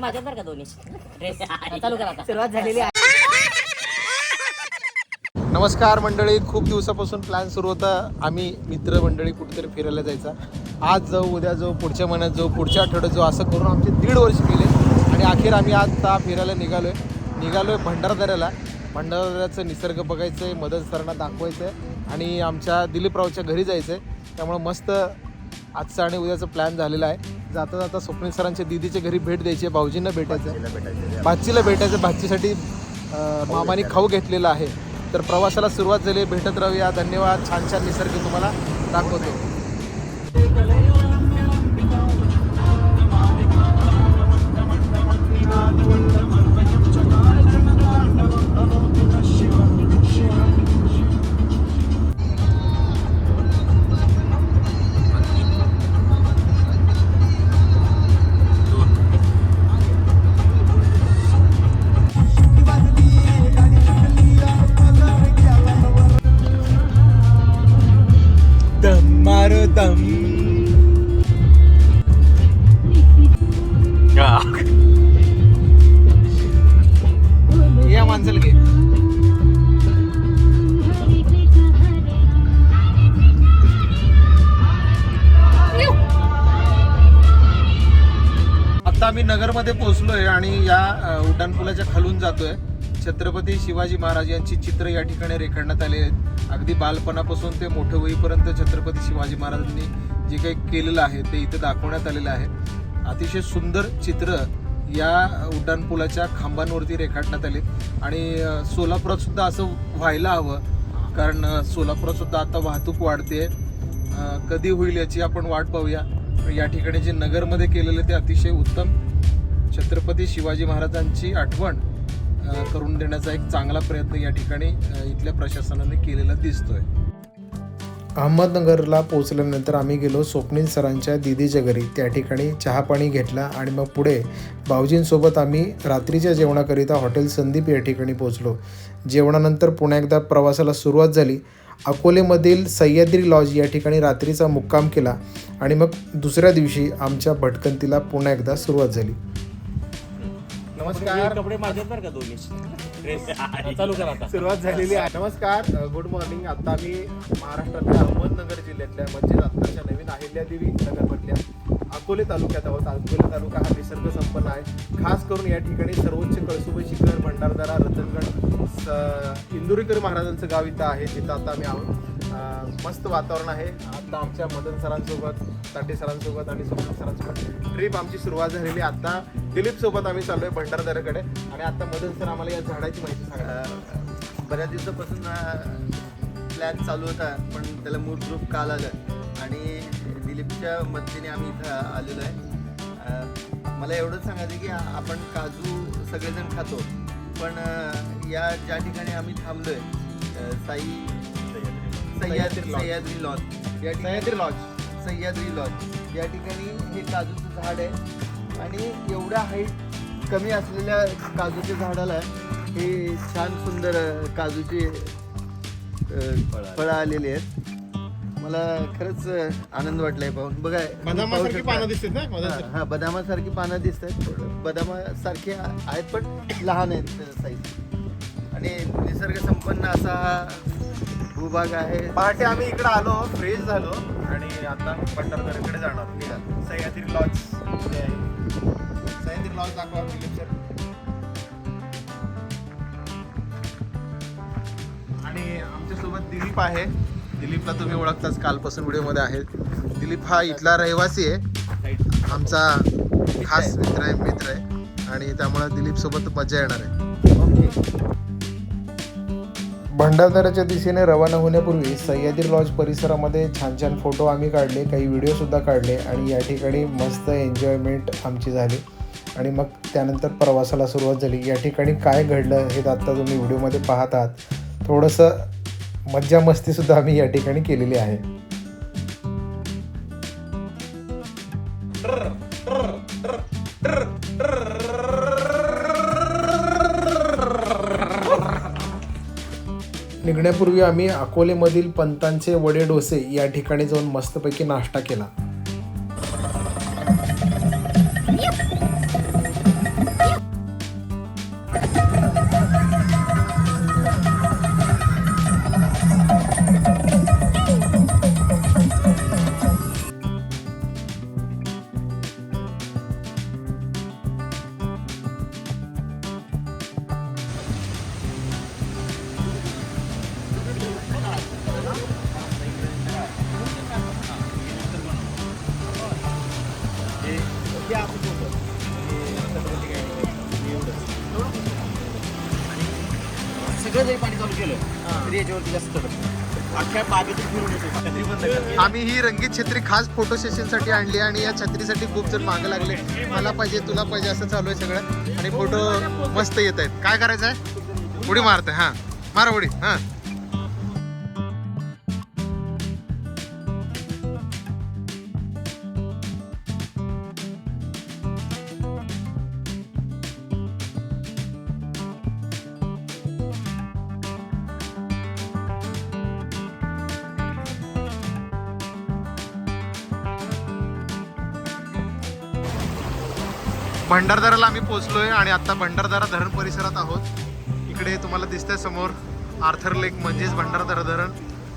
माझ्यात बरं का दोन्ही? ड्रेस चालू करा आता. सुरुवात झालेली आहे. नमस्कार मंडळी खूप दिवसापासून प्लॅन सुरू होता. आम्ही मित्र मंडळी कुठेतरी फिरायला जायचा. आज जाऊ उद्या जाऊ पुढच्या महिन्यात जाऊ पुढच्या आठवड्यात जाऊ असं करून आमचे दीड वर्ष गेले. आणि अखेर आम्ही आता फिरायला निघालो आहे निघालो आहे भंडारदऱ्याला. भंडारदऱ्याचं निसर्ग बघायचं आहे मदत सरांना दाखवायचं आहे आणि आमच्या दिलीपरावच्या घरी जायचं आहे त्यामुळं मस्त आजचा आणि उद्याचा प्लॅन झालेला आहे. जाता जाता स्वप्नील सरांच्या दिदीच्या घरी भेट द्यायची आहे भाऊजींना भेटायचं आहे. भाचीला भेटायचं भाचीसाठी मामाने खाऊ घेतलेला आहे. तर प्रवासाला सुरुवात झाली भेटत राहूया. धन्यवाद. छान छान निसर्ग तुम्हाला दाखवतो. मध्ये पोहोचलोय आणि या उड्डाणपुलाच्या खालून जातोय. छत्रपती शिवाजी महाराज यांची चित्र या ठिकाणी रेखाटण्यात आले आहेत. अगदी बालपणापासून ते मोठे होईपर्यंत छत्रपती शिवाजी महाराजांनी जे काही केलेलं आहे ते इथे दाखवण्यात आलेलं आहे. अतिशय सुंदर चित्र या उड्डाणपुलाच्या खांबांवरती रेखाटण्यात आले. आणि सोलापुरात सुद्धा असं व्हायला हवं कारण सोलापुरात सुद्धा आता वाहतूक वाढते कधी होईल याची आपण वाट पाहूया. या ठिकाणी जे नगरमध्ये केलेलं ते अतिशय उत्तम छत्रपती शिवाजी महाराजांची आठवण करून देण्याचा एक चांगला प्रयत्न या ठिकाणी इथल्या प्रशासनाने केलेला दिसतोय. अहमदनगरला पोहोचल्यानंतर आम्ही गेलो स्वप्नील सरांच्या दिदीच्या घरी त्या ठिकाणी चहापाणी घेतला आणि मग पुढे भाऊजींसोबत आम्ही रात्रीच्या जेवणाकरिता हॉटेल संदीप या ठिकाणी पोहोचलो. जेवणानंतर पुन्हा एकदा प्रवासाला सुरुवात झाली. अकोलेमधील सह्याद्री लॉज या ठिकाणी रात्रीचा मुक्काम केला आणि मग दुसऱ्या दिवशी आमच्या भटकंतीला पुन्हा एकदा सुरुवात झाली. नमस्कार. कपडे माझ्यात बरं का दोन्ही ड्रेस चालू करा आता. सुरुवात झालेली आहे. नमस्कार. गुड मॉर्निंग आता आम्ही महाराष्ट्रातल्या अहमदनगर जिल्ह्यातल्या म्हणजे आत्ताच्या नवीन अहिल्यादेवी नगरमधल्या अकोले तालुक्यात आहोत. अकोले तालुका हा निसर्ग संपन्न आहे. खास करून या ठिकाणी सर्वोच्च कळसुबाई शिखर भंडारदरा रतनगड इंदुरीकर महाराजांचं गाव इथं आहे. जिथं आता आम्ही आहोत. मस्त वातावरण आहे. आता आमच्या मदन सरांसोबत ताटे सरांसोबत आणि सुनील सरांसोबत ट्रिप आमची सुरुवात झालेली. आता दिलीप सोबत आम्ही चाललोय भंडारदऱ्याकडे. आणि आता मदन सर आम्हाला या झाडाची माहिती सांगा बऱ्याच दिवसापासून प्लॅन चालू होता पण त्याला मूळ ग्रुप काल आलं. आणि दिलीपच्या मदतीने आम्ही इथं आलेलो आहे. मला एवढंच सांगायचं की आपण काजू सगळेजण खातो पण या ज्या ठिकाणी आम्ही थांबलोय अ, साई सह्याद्री सह्याद्री लॉज. या सह्याद्री लॉज सह्याद्री लॉज या ठिकाणी हे काजूचं झाड आहे. आणि एवढ्या हाईट कमी असलेल्या काजूच्या झाडाला हे छान सुंदर काजूची फळं आलेली आहेत. मला खरंच आनंद वाटलाय पाहून. बघा बदामासारखी पानं दिसतात ना हा सर? बदामासारखी पानं दिसत आहेत बदामासारखे आहेत पण लहान आहेत साईज आणि निसर्ग संपन्न असा भूभाग आहे. पहाटे आम्ही इकडे आलो फ्रेश झालो. आणि आता भंडारदऱ्याकडे जाणार. सह्याद्री लॉज जे आहे. सह्याद्री लॉज दाखवा दिलीप सर आणि आमच्यासोबत दिलीप आहे. दिलीपला तुम्ही ओळखताच कालपासून व्हिडिओमध्ये आहे. दिलीप हा इथला रहिवासी आहे. आमचा खास मित्र आहे मित्र आहे. आणि त्यामुळे दिलीप सोबत मजा येणार आहे. भंडारदऱ्याच्या दिशेने रवाना होण्यापूर्वी सह्याद्री लॉज परिसरामध्ये छान छान फोटो आम्ही काढले काही व्हिडिओसुद्धा काढले आणि या ठिकाणी मस्त एन्जॉयमेंट आमची झाली. आणि मग त्यानंतर प्रवासाला सुरुवात झाली. या ठिकाणी काय घडलं हे आत्ता तुम्ही व्हिडिओमध्ये पाहत आहात. थोडंसं मज्जा मस्तीसुद्धा आम्ही या ठिकाणी केलेली आहे. निघण्यापूर्वी आम्ही अकोलेमधील पंतांचे वडे डोसे या ठिकाणी जाऊन मस्तपैकी नाश्ता केला. आम्ही ही रंगीत छत्री खास फोटो सेशनसाठी आणली आणि या छत्रीसाठी खूप जण मागे लागले. मला पाहिजे तुला पाहिजे असं चालू आहे सगळं. आणि फोटो मस्त येत आहेत. काय करायचं आहे उडी मारते हा. मारा उडी हा. भंडारदऱ्याला आम्ही पोहोचलोय आणि आता भंडारदरा धरण परिसरात आहोत. इकडे तुम्हाला दिसतंय समोर आर्थर लेक म्हणजेच भंडारदरा धरण.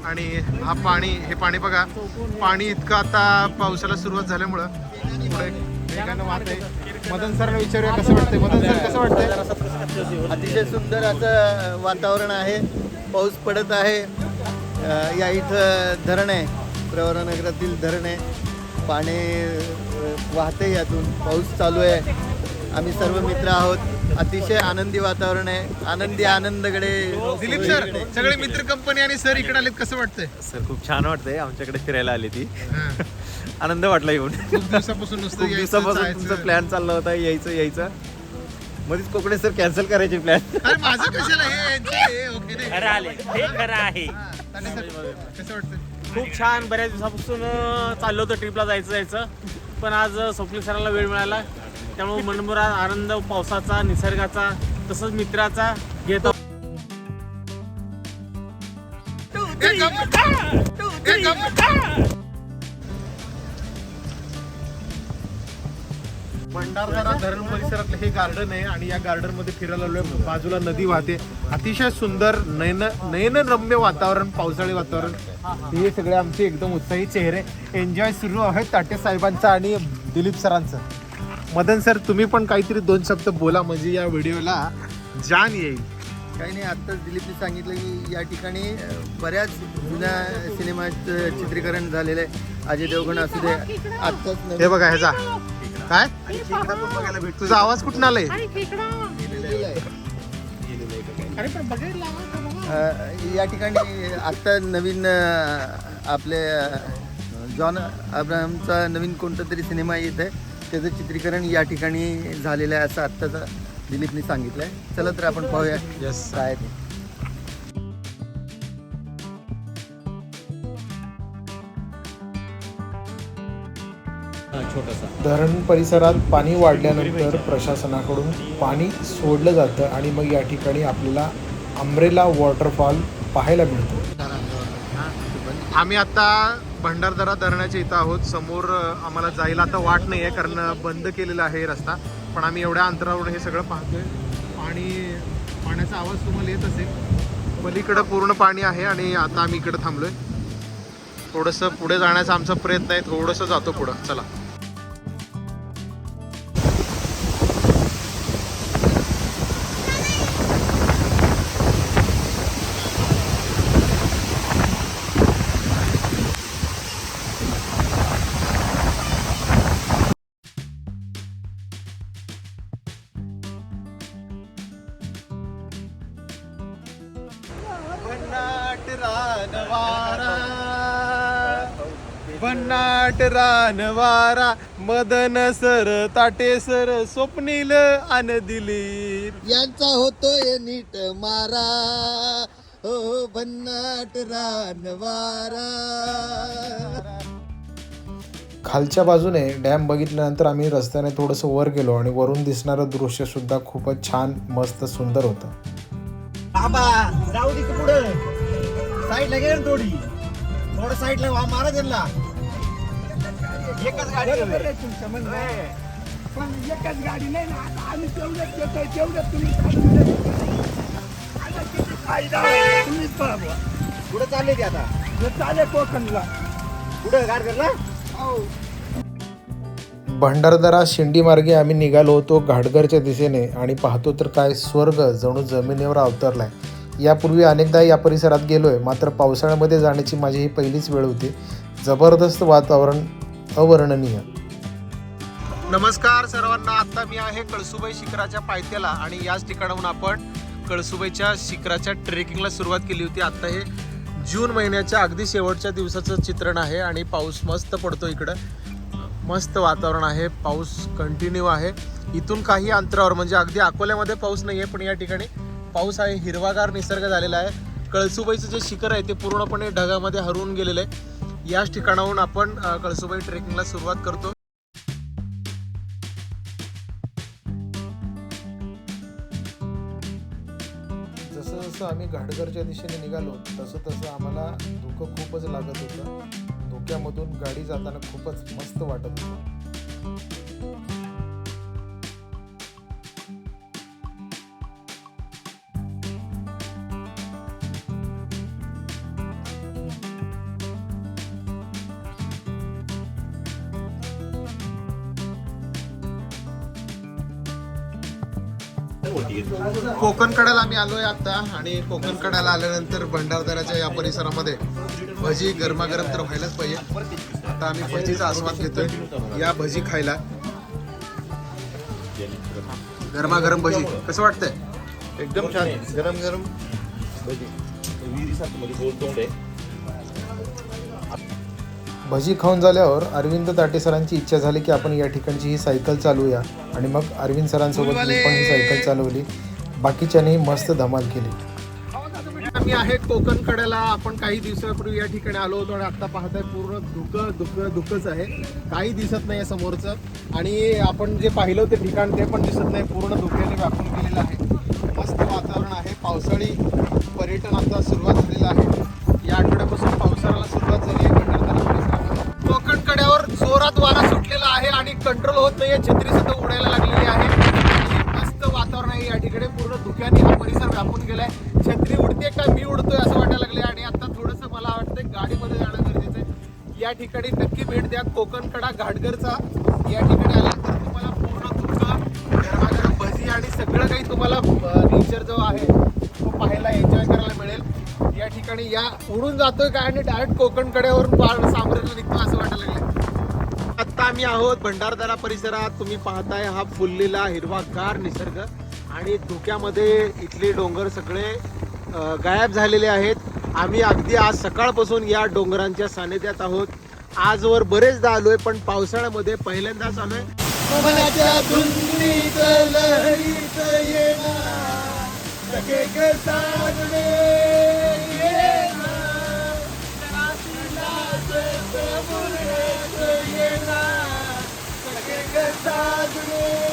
आणि हा पाणी हे पाणी बघा पाणी इतकं आता पावसाला सुरुवात झाल्यामुळं. पुढे वेगानं वाहत आहे. मदन सरांना विचारूया कसं वाटतंय? मदन सर कसं वाटतंय? अतिशय सुंदर असं वातावरण आहे. पाऊस पडत आहे. या इथं धरण आहे. प्रवरानगरातील धरण आहे. पाणी वाहते यातून. पाऊस चालू आहे. आम्ही सर्व मित्र आहोत. अतिशय आनंदी वातावरण आहे. आनंदी आनंदकडे दिलीप सर सगळे मित्र कंपनी आणि सर इकडे आलेत. कसं वाटतंय? सर खूप छान वाटतंय. आमच्याकडे फिरायला आली ती. आनंद वाटला येऊन. खूप दिवसापासून नुसतं खूप यायचं, दिवसापासून जायचं. तुमचा प्लॅन चालला होता. यायचं यायचं. मध्येच कोकणे सर कॅन्सल करायचे प्लॅन अरे माझं कशाला? हे यांचं हे, ओके नाही. खरं आले. हे खरं आहे. हा, ताने सर, कसं वाटतंय? खूप छान. बऱ्याच दिवसापासून अं, चाललो होतं. ट्रिपला जायचं जायचं. पण आज अं, सरांना वेळ मिळाला त्यामुळे मनमुरा आनंद पावसाचा निसर्गाचा तसंच मित्राचा घेतो आहोत. हे गप. भंडारदरा धरण परिसरातलं हे गार्डन आहे आणि या गार्डनमध्ये फिरायला आलोय. बाजूला नदी वाहते. अतिशय सुंदर नयन नयनरम्य वातावरण पावसाळी वातावरण. हे सगळे आमचे एकदम उत्साही चेहरे. एन्जॉय सुरू आहे ताटे साहेबांचा आणि दिलीप सरांचं. मदन सर तुम्ही पण काहीतरी दोन शब्द बोला म्हणजे या व्हिडिओला जान येईल. काही नाही आत्ताच दिलीपने सांगितलं की या ठिकाणी बऱ्याच जुन्या सिनेमाचं चित्रीकरण झालेलं आहे. अजय देवगण असू दे आत्ताच हे बघा ह्याचा काय? तुझा आवाज कुठून आलाय? या ठिकाणी आत्ता नवीन आपले जॉन अब्राहमचा नवीन कोणता तरी सिनेमा येत आहे त्याचं चित्रीकरण या ठिकाणी झालेलं आहे असं आत्ताच दिलीपने सांगितलं आहे चला तर आपण पाहूया. काय आहे ते. धरण परिसरात पाणी वाढल्यानंतर प्रशासनाकडून पाणी सोडलं जातं आणि मग या ठिकाणी आपल्याला अम्ब्रेला वॉटरफॉल पाहायला मिळतो. आम्ही आता भंडारदरा धरणाच्या इथं आहोत. समोर आम्हाला जायला आता वाट नाही आहे कारण बंद केलेला आहे रस्ता. पण आम्ही एवढ्या अंतरावरून हे सगळं पाहतोय. आणि पाण्याचा आवाज तुम्हाला येत असेल. पलीकडं पूर्ण पाणी आहे आणि आता आम्ही इकडं थांबलोय. थोडंसं पुढे जाण्याचा आमचा प्रयत्न आहे. थोडंसं जातो पुढं. चला. भन्नाट रानवारा मदन सर ताटे सर स्वप्नील आन दिलीप. यांचा होतोय नीट मारा हो भन्नाट रानवारा. खालच्या बाजूने डॅम बघितल्यानंतर आम्ही रस्त्याने थोडंसं वर गेलो आणि वरून दिसणारं दृश्य सुद्धा खूपच छान मस्त सुंदर होतं. बाबा जाऊ दे पुढं. साईडला गेलं थोडी. थोडं साईडला मारा त्यांना. एकच गाडी कुठं चालले ते आता. चालले कोकणला. कुठं गाडगरला भंडारदरा शिंडी मार्गे आम्ही निघालो होतो घाटघरच्या दिशेने आणि पाहतो तर काय स्वर्ग जणू जमिनीवर अवतरलाय. यापूर्वी अनेकदा या परिसरात गेलोय मात्र पावसाळ्यामध्ये जाण्याची माझी ही पहिलीच वेळ होती. जबरदस्त वातावरण अवर्णनीय. नमस्कार सर्वांना. आता मी आहे कळसुबाई शिखराच्या पायथ्याला आणि याच ठिकाणाहून आपण कळसुबाईच्या शिखराच्या ट्रेकिंगला सुरुवात केली होती. आता हे जून महिन्याच्या अगदी शेवटच्या दिवसाचं चित्रण आहे आणि पाऊस मस्त पडतो इकडं. मस्त वातावरण आहे पाऊस कंटिन्यू आहे. इथून काही अंतरावर म्हणजे अगदी अकोल्यामध्ये पाऊस नाही आहे पण या ठिकाणी पाऊस आहे. हिरवागार निसर्ग झालेला आहे. कळसुबाईचं जे शिखर आहे ते पूर्णपणे ढगामध्ये हरवून गेलेलं आहे. याच ठिकाणाहून आपण कळसुबाई ट्रेकिंगला सुरुवात करतो. जसं जसं आम्ही घाटघरच्या दिशेने निघालो तसं तसं आम्हाला धुकं खूपच लागत होतं. धुक्यामधून गाडी जाताना खूपच मस्त वाटत होतं. कोकण कड्याला आम्ही आलोय आता आणि कोकण कड्याला आल्यानंतर भंडारदऱ्याच्या या परिसरामध्ये भजी गरमागरम तर व्हायलाच पाहिजे. आता आम्ही भजीचा आस्वाद घेतोय. या भजी खायला. गरमागरम भजी. कसं वाटतंय? एकदम छान. गरम गरम भजी. खाऊन झाल्यावर अरविंद ताटे सरांची इच्छा झाली की आपण या ठिकाणची ही सायकल चालवूया. आणि मग अरविंद सरांसोबत मी पण ही सायकल चालवली. बाकीच्यांनी मस्त धमाल केली. मी आहे कोकण कड्याला आपण काही दिवसापूर्वी या ठिकाणी आलो होतो आणि आता पाहताय पूर्ण धुकं धुकं धुकंच आहे. काही दिसत नाही समोरचं. आणि आपण जे पाहिलं ते ठिकाण ते पण दिसत नाही. पूर्ण धुक्याने व्यापून गेलेलं आहे. मस्त वातावरण आहे. पावसाळी पर्यटनाचा सुरुवात झालेला आहे. या आठवड्यापासून पावसाळ्याला सुरुवात झाली आहे. कोकण कड्यावर जोरात वारा सुटलेला आहे आणि कंट्रोल होत नाही छत्री सुद्धा उडायला लागलेली आहे आणि मस्त वातावरण आहे या ठिकाणी पूर्ण धुक्याने हा परिसर व्यापून गेलाय. छत्री उडते का? मी उडतोय असं वाटायला लागले आणि आता थोडंसं मला वाटतंय गाडीमध्ये जाणं गरजेचं आहे. या ठिकाणी नक्की भेट द्या. कोकण कडा घाटघरचा या ठिकाणी आल्यानंतर तुम्हाला पूर्ण धुकं गरमागरम भजी आणि सगळं काही तुम्हाला नेचर जो आहे तो पाहायला एन्जॉय करायला मिळेल. या ठिकाणी या उडून जातोय काय? आणि डायरेक्ट कोकण कड्यावरून पार सामोरेला निघतो असं वाटायला लागलं आता आम्ही आहोत भंडारदरा परिसरात. तुम्ही पाहताय हा फुललेला हिरवागार निसर्ग. आणि धुक्यामध्ये इथले डोंगर सगळे गायब झालेले आहेत. आम्ही अगदी आज सकाळपासून या डोंगरांच्या सानिध्यात आहोत. आजवर बरेचदा आलोय पण पावसाळ्यामध्ये पहिल्यांदाच आलोय. आहे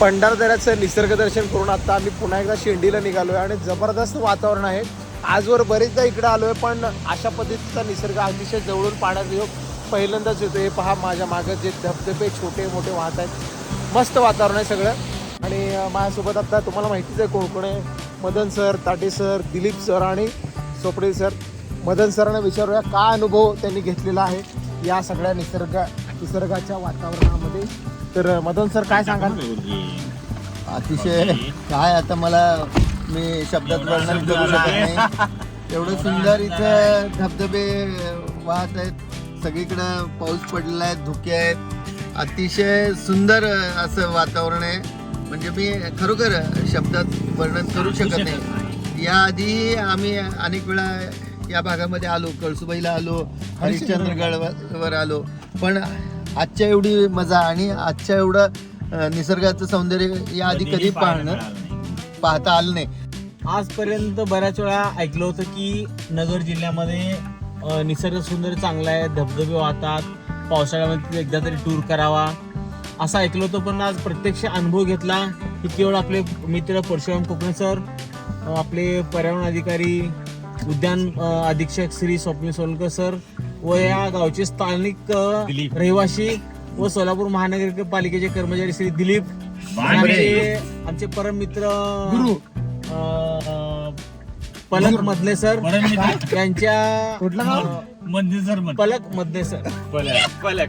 पंढरदऱ्याचं निसर्गदर्शन करून आता आम्ही पुन्हा एकदा शेंडीला निघालोय आणि जबरदस्त वातावरण आहे. आजवर बरेचदा इकडे आलोय पण अशा पद्धतीचा निसर्ग अतिशय जवळून पाण्यात येऊ पहिल्यांदाच येतो हे पहा माझ्या मागं जे धबधबे छोटे मोठे वाहत आहेत. मस्त वातावरण आहे सगळं. आणि माझ्यासोबत आता तुम्हाला माहितीच आहे कोण कोण आहे. Madan sir Tate sir Dilip sir आणि सोपडे सर. मदन सरांना विचारूया काय अनुभव त्यांनी घेतलेला आहे या सगळ्या निसर्ग निसर्गाच्या वातावरणामध्ये? तर मदन सर काय सांगाल? अतिशय काय आता मला मी शब्दात वर्णन करू शकत नाही. एवढं सुंदर इथं धबधबे वाहत आहेत. सगळीकडं पाऊस पडलेला आहे धुके आहेत. अतिशय सुंदर असं वातावरण आहे. म्हणजे मी खरोखर शब्दात वर्णन करू शकत नाही. याआधी आम्ही अनेक वेळा या भागामध्ये आलो कळसुबाईला आलो हरिश्चंद्रगडवर आलो. पण आजच्या एवढी मजा आणि आजच्या एवढं निसर्गाचं सौंदर्य याआधी कधी पाहणं पाहता आलं नाही. आजपर्यंत बऱ्याच वेळा ऐकलं होतं की नगर जिल्ह्यामध्ये निसर्ग सुंदर चांगला आहे धबधबे वाहतात पावसाळ्यामध्ये एकदा तरी टूर करावा. असं ऐकलं होतं पण आज प्रत्यक्ष अनुभव घेतला की केवळ आपले मित्र परशुराम कोकणे सर आपले पर्यावरण अधिकारी उद्यान अधीक्षक श्री स्वप्नील सोलकर सर व या गावचे स्थानिक अ, रहिवासी व सोलापूर महानगरपालिकेचे कर्मचारी श्री दिलीप. आणि आमचे आमचे परम मित्र गुरु. पलक मधले सर यांच्या कुठलं गाव? अ, पलक मधले सर पलक.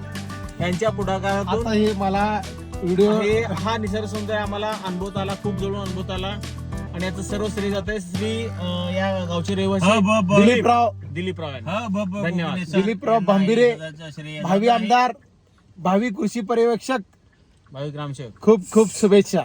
यांच्या पुढाकारातून आता हे मला व्हिडिओ हे हा निसर्ग सौंदर्य आम्हाला अनुभवत आला खूप जवळून अनुभवत आला. आणि याचं सर्व श्री जात आहे. श्री अ, या गावचे रहिवासी दिलीपराव. दिलीपराव. यांना. धन्यवाद. दिलीपराव भांबिरे भावी आमदार भावी कृषी पर्यवेक्षक. भाविक रामशेख खूप खूप शुभेच्छा.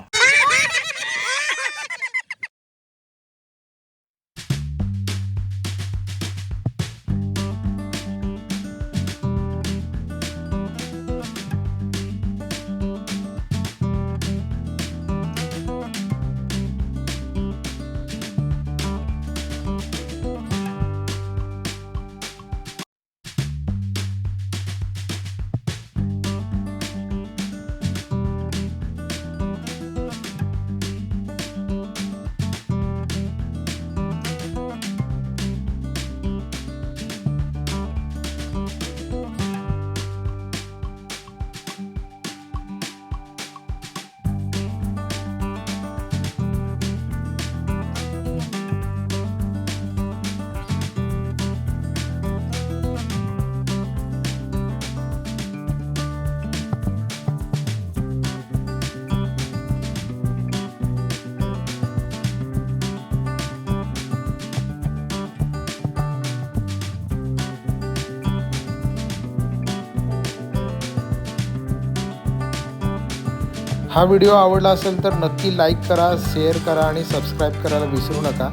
हा व्हिडिओ आवडला असेल तर नक्की लाईक करा शेअर करा आणि सबस्क्राईब करायला विसरू नका.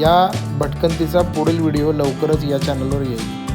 या भटकंतीचा पुढील व्हिडिओ लवकरच या चॅनलवर येईल.